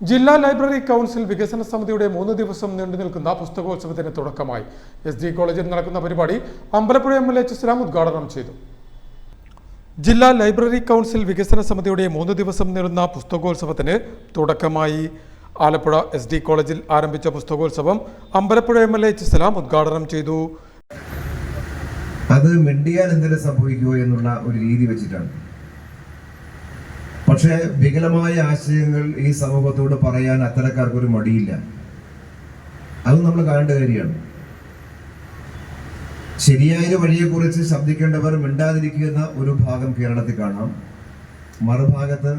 ജില്ലാ library council വികസന സമിതിയുടെ മൂന്ന് ദിവസം നീണ്ടു നിൽക്കുന്ന പുസ്തകോത്സവത്തിന് തുടക്കമായി. എസ് ഡി കോളേജിൽ നടക്കുന്ന പരിപാടി Ambalappuzha M L H Islam ഉദ്ഘാടനം ചെയ്തു. ജില്ലാ ലൈബ്രറി കൗൺസിൽ വികസന സമിതിയുടെ മൂന്ന് ദിവസം നീളുന്ന പുസ്തകോത്സവത്തിന് തുടക്കമായി. ആലപ്പുഴ എസ് ഡി കോളേജിൽ ആരംഭിച്ച പുസ്തകോത്സവം Ambalappuzha M L H Islam ഉദ്ഘാടനം ചെയ്തു. അത് മിണ്ടിയാൽ എന്തെങ്കിലും സംഭവിക്കുമോ എന്നുള്ള ഒരു രീതി വെച്ചിട്ടാണ്. പക്ഷേ വികലമായ ആശയങ്ങൾ ഈ സമൂഹത്തോട് പറയാൻ അത്തരക്കാർക്കൊരു മടിയില്ല. അത് നമ്മൾ കാണേണ്ട കാര്യമാണ്. ശരിയായ വഴിയെക്കുറിച്ച് ശബ്ദിക്കേണ്ടവർ മിണ്ടാതിരിക്കുന്ന ഒരു ഭാഗം കേരളത്തിൽ കാണാം. മറുഭാഗത്ത്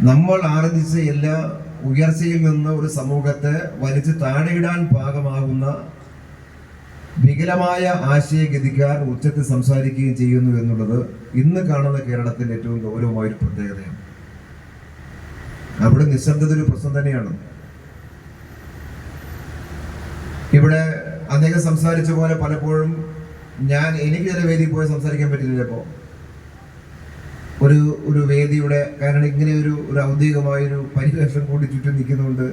നമ്മൾ ആർജിച്ച എല്ലാ ഉയർച്ചയിൽ നിന്ന് ഒരു സമൂഹത്തെ വലിച്ചു താഴെയിടാൻ പാകമാകുന്ന വികലമായ ആശയഗതിക്കാർ ഉച്ചത്തിൽ സംസാരിക്കുകയും ചെയ്യുന്നു എന്നുള്ളത് ഇന്ന് കാണുന്ന കേരളത്തിന്റെ ഏറ്റവും ഗൗരവമായ ഒരു പ്രത്യേകതയാണ്. അവിടെ നിശബ്ദത ഒരു പ്രശ്നം തന്നെയാണ്. ഇവിടെ അദ്ദേഹം സംസാരിച്ച പോലെ പലപ്പോഴും ഞാൻ എനിക്ക് ചില വേദിയിൽ പോയി സംസാരിക്കാൻ പറ്റില്ല ഇപ്പോൾ. ഒരു ഒരു വേദിയുടെ കാരണം ഇങ്ങനെ ഒരു ഒരു ഔദ്യോഗികമായ ഒരു പരിവേഷം കൂടി ചുറ്റും നിൽക്കുന്നുണ്ട്.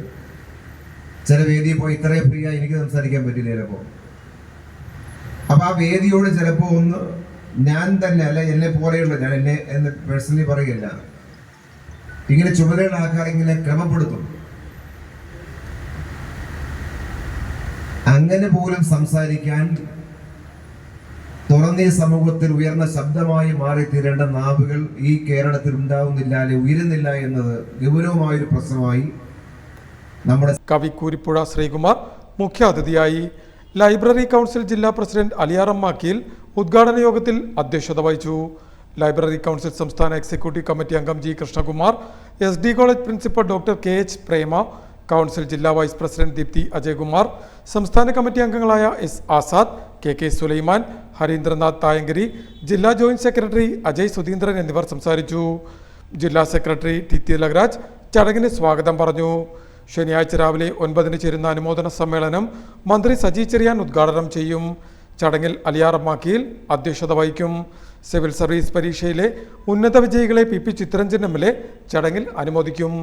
ചില വേദിയിൽ പോയി ഇത്രയും ഫ്രീ ആയി എനിക്ക് സംസാരിക്കാൻ പറ്റില്ല ചിലപ്പോൾ. അപ്പൊ ആ വേദിയോട് ചിലപ്പോ ഒന്ന് ഞാൻ തന്നെ അല്ല എന്നെ പോലെയുള്ള ഞാൻ എന്നെ എന്ന് പേഴ്സണലി പറയുകയല്ല. ഇങ്ങനെ ചുമതലയുള്ള ആൾക്കാർ ഇങ്ങനെ ക്രമപ്പെടുത്തും. അങ്ങനെ പോലും സംസാരിക്കാൻ തുറന്നീ സമൂഹത്തിൽ ഉയർന്ന ശബ്ദമായി മാറിത്തീരേണ്ട നാവുകൾ ഈ കേരളത്തിൽ ഉണ്ടാവുന്നില്ല അല്ലെ ഉയരുന്നില്ല എന്നത് ഗൗരവമായൊരു പ്രശ്നമായി നമ്മുടെ കവി കൂരിപ്പുഴ ശ്രീകുമാർ മുഖ്യാതിഥിയായി ലൈബ്രറി കൗൺസിൽ ജില്ലാ പ്രസിഡന്റ് അലിയാറം മാക്കിയിൽ ഉദ്ഘാടന യോഗത്തിൽ അധ്യക്ഷത വഹിച്ചു. ലൈബ്രറി കൗൺസിൽ സംസ്ഥാന എക്സിക്യൂട്ടീവ് കമ്മിറ്റി അംഗം G Krishnakumar S D college principal doctor K H Prema council ജില്ലാ വൈസ് പ്രസിഡന്റ് ദീപ്തി അജയ്കുമാർ സംസ്ഥാന കമ്മിറ്റി അംഗങ്ങളായ S Azad K K Sulaiman Harindranath Thayankari ജില്ലാ ജോയിന്റ് സെക്രട്ടറി അജയ് സുധീന്ദ്രൻ എന്നിവർ സംസാരിച്ചു. ജില്ലാ സെക്രട്ടറി ടി തിലകരാജ് ചടങ്ങിന് സ്വാഗതം പറഞ്ഞു. ശനിയാഴ്ച രാവിലെ ഒൻപതിന് ചേരുന്ന അനുമോദന സമ്മേളനം മന്ത്രി സജി ചെറിയാൻ ഉദ്ഘാടനം ചെയ്യും. ചടങ്ങിൽ അലിയാറമ്മാക്കിയിൽ അധ്യക്ഷത വഹിക്കും. സിവിൽ സർവീസ് പരീക്ഷയിലെ ഉന്നത വിജയികളെ പി പി ചിത്രഞ്ജൻ എം ചടങ്ങിൽ അനുമോദിക്കും.